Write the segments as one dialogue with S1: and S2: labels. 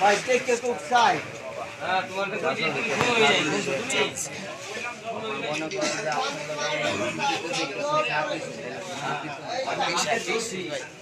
S1: ভাই টেকে তো চাই
S2: আমি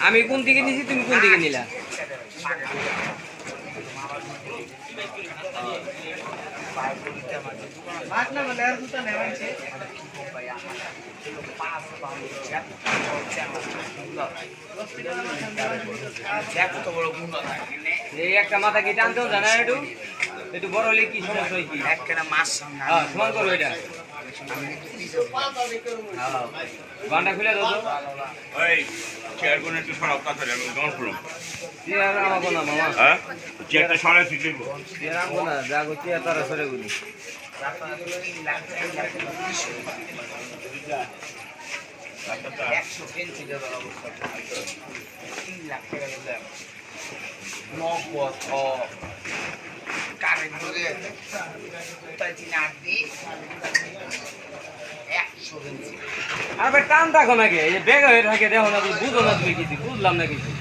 S2: আমি
S3: কোন দিকে নিছি তুমি কোন দিকে নিলা
S2: দেখো তো বড় গুণ থাকে
S3: এই একটা মাথা কি টানতেও জানা একটু? একটু বড় হলে কি সমস্যা হয় কি?
S2: একটা মাছ সঙ্গে
S3: হ্যাঁ সমান করো এটা। গানটা খুলে দাও
S4: ওই চেয়ারগুলো একটু সরাও তাড়াতাড়ি আমি দম করলাম
S3: চেয়ার আমাকে না মামা।
S4: হ্যাঁ? চেয়ারটা সরাই ঠিক দেবো
S3: চেয়ার আমাকে না যা গো চেয়ার তারা সরে গুলি।
S2: একশো পেন্সি দেওয়ার অবস্থা তিন লাখ টাকা দিলাম নগদ কারেন্ট ধরে তাই তিন আট
S3: আর টান থাকো নাকি? এই যে বেগ হয়ে থাকে, দেখো না, বুঝো না তুমি কিছু বুঝলাম না কিছু।